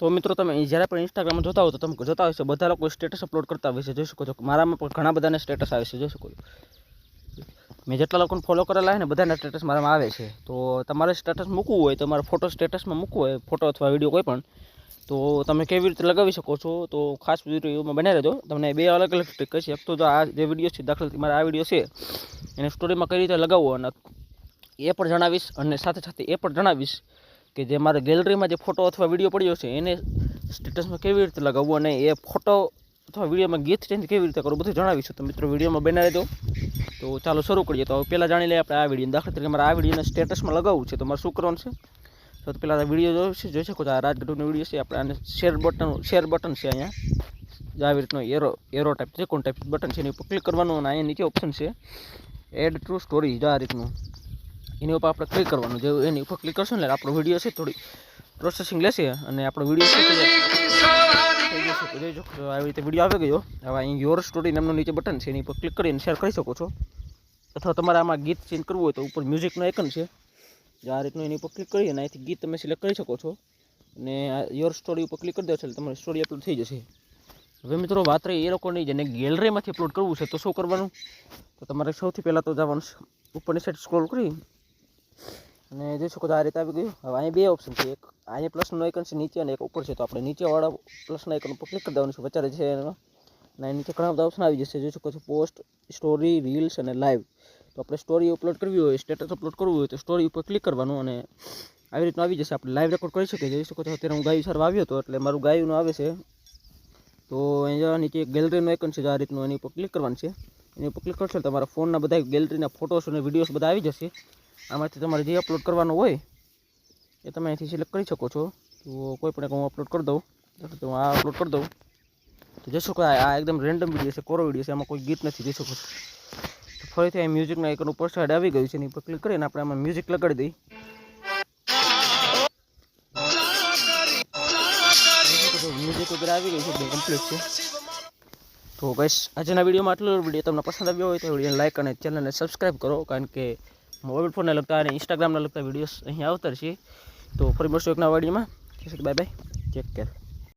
તો મિત્રો તમે જ્યારે પણ ઇન્સ્ટાગ્રામમાં જોતા હો તો તમે જોતા છે બધા લોકો સ્ટેટસ અપલોડ કરતા હોય છે. જોઈ શકો છો. મારામાં પણ ઘણા બધાને સ્ટેટસ આવે છે. જોઈ શકો છો. મેં જેટલા લોકોને ફોલો કરેલા હોય ને બધાના સ્ટેટસ મારામાં આવે છે. તો તમારે સ્ટેટસ મૂકવું હોય, તો મારો ફોટો સ્ટેટસમાં મૂકવો હોય ફોટો અથવા વીડિયો કોઈ પણ, તો તમે કેવી રીતે લગાવી શકો છો? તો ખાસ વિડીયોમાં બનાવી રહેજો. તમને બે અલગ અલગ ટ્રીક કહીશ એક તો આ જે વીડિયો છે દાખલા મારા આ વીડિયો છે, એને સ્ટોરીમાં કઈ રીતે લગાવવો અને એ પણ જણાવીશ અને સાથે સાથે એ પણ જણાવીશ. કે જે મારા ગેલેરીમાં જે ફોટો અથવા વીડિયો પડ્યો છે, એને સ્ટેટસમાં કેવી રીતે લગાવવું અને એ ફોટો અથવા વિડીયોમાં ગીત ચેન્જ કેવી રીતે કરવું, બધું જણાવીશું તો મિત્રો. વિડીયોમાં બનાવી દો તો ચાલો શરૂ કરીએ. તો પહેલાં જાણી લઈએ આપણે આ વીડિયો દાખલા તરીકે મારે આ વિડીયોને સ્ટેટસમાં લગાવવું છે. તો મારે શું કરવાનું છે? તો પહેલાં વીડિયો જોયું છે, જોઈ શકો છો. આ રાજગઢનો વીડિયો છે. આપણે આને શેર બટન શેર બટન છે અહીંયા. જે આવી રીતનો એરો એરો ટાઈપ છે. કોણ ટાઈપ બટન છે. એની ઉપર ક્લિક કરવાનું અને અહીંયા નીચે ઓપ્શન છે. એડ ટુ સ્ટોરી જો આ રીતનું. એની ઉપર આપણે ક્લિક કરવાનું. જે એની ઉપર ક્લિક કરશો ને આપણો વીડિયો છે થોડી પ્રોસેસિંગ લેશે અને આપણો વીડિયો છે આવી રીતે વીડિયો આવી ગયો. હવે અહીં યોર સ્ટોરી નામનું નીચે બટન છે, એની ઉપર ક્લિક કરીને શેર કરી શકો છો. અથવા તમારે આમાં ગીત ચેન્જ કરવું હોય તો ઉપર મ્યુઝિકનું આઇકન છે. જે આ રીતનું એની ઉપર ક્લિક કરી અને અહીંથી ગીત તમે સિલેક્ટ કરી શકો છો. અને યોર સ્ટોરી ઉપર ક્લિક કરી દો એટલે તમારી સ્ટોરી અપલોડ થઈ જશે. હવે મિત્રો વાત રહી એ લોકોની જેને ગેલેરીમાંથી અપલોડ કરવું છે, તો શું કરવાનું? તો તમારે સૌથી પહેલાં તો જવાનું ઉપરની સાઈડ સ્ક્રોલ કરી. અને જોઈ શકો છો આ રીતે આવી ગયું. હવે અહીં બે ઓપ્શન છે. એક અહીંયા પ્લસનું આઇકન છે, નીચે અને એક ઉપર છે. તો આપણે નીચેવાળા પ્લસના આઇકન ઉપર ક્લિક કરી દેવાનું છે. વચ્ચે છે એનો. અને નીચે ઘણા બધા ઓપ્શન આવી જશે. જોઈ શકો છો પોસ્ટ સ્ટોરી રીલ્સ અને લાઈવ તો આપણે સ્ટોરી અપલોડ કરવી હોય સ્ટેટસ અપલોડ કરવું હોય, તો સ્ટોરી ઉપર ક્લિક કરવાનું અને આવી રીતનું આવી જશે. આપણે લાઈવ રેકોર્ડ કરી શકીએ. જોઈ શકો છો, અત્યારે હું ગાયું સારું આવ્યો હતો, એટલે મારું ગાયુંનું આવે છે. તો અહીંયા નીચે ગેલેરીનું આઇકન છે, જો આ રીતનું એની ઉપર ક્લિક કરવાનું છે. એની ઉપર ક્લિક કરશો તમારા ફોનના બધા ગેલેરીના ફોટોસ અને વિડીયોઝ બધા આવી જશે. આમાંથી તમારે જે અપલોડ કરવાનું હોય, એ તમે અહીંથી સિલેક્ટ કરી શકો છો. તો કોઈ પણ એક હું અપલોડ કરી દઉં. તો હું આ અપલોડ કરી દઉં, તો જશો કે આ એકદમ રેન્ડમ વીડિયો છે, કોરો વીડિયો છે એમાં કોઈ ગીત નથી, જોઈ શકો તો ફરીથી અહીં મ્યુઝિકના આઇકન ઉપર સાઈડ આવી ગયું છે, એની ઉપર ક્લિક કરીને આપણે આમાં મ્યુઝિક લગાડી દઈએ. મ્યુઝિક વગેરે આવી ગયું છે, એકદમ કમ્પ્લીટ છે. તો ગઈશ આજના વિડીયોમાં આટલો વીડિયો તમને પસંદ આવ્યો હોય તો વિડીયોને લાઇક અને ચેનલને સબસ્ક્રાઈબ કરો, કારણ કે મોબાઈલ ફોનને લગતા અને ઇન્સ્ટાગ્રામને લગતા વિડીયોઝ અહીં આવતા છે. તો ફરી મળશું એકના વાડીમાં. Bye bye take care